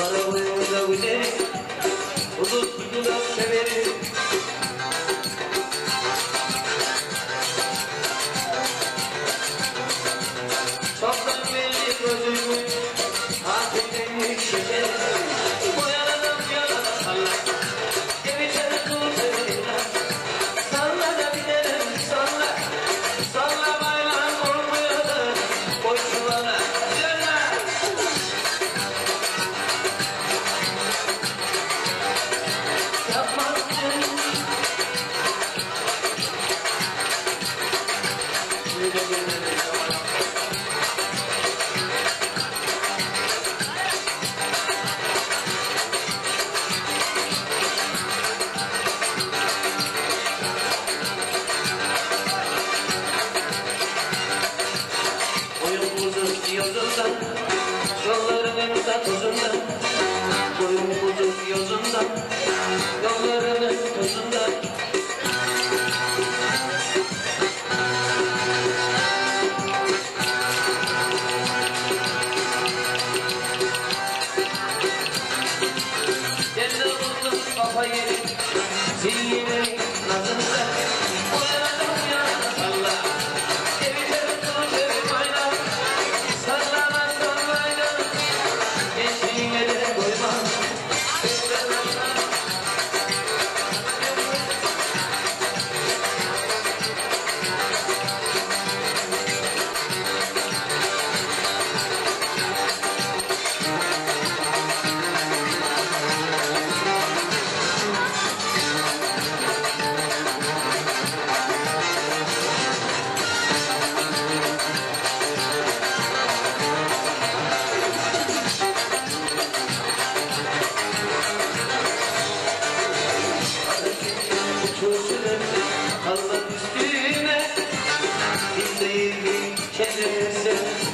Sarılığında bile Unuttuğuna severim. Yıldızdan, yollarımızdan uzun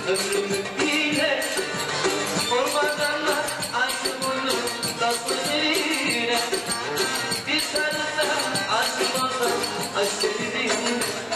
ömrümü bile Kurbanlarla acı bunu tatlı Bir sarılsa aşık olsam aşk seni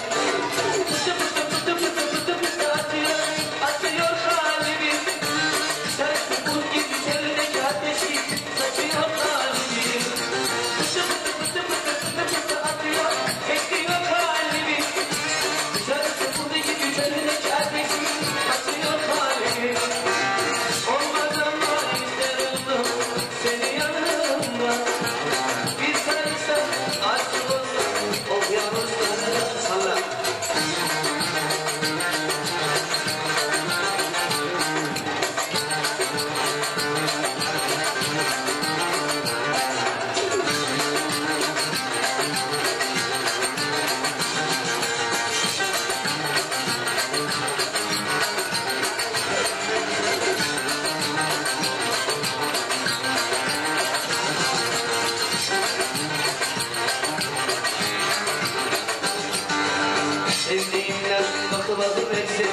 lazım hepsi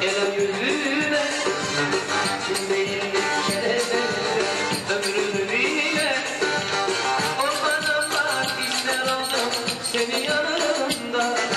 Gelen yüzüne. Kim değil bir kere Ömrünü bile. Olmaz Allah ister aldım Seni yanımda.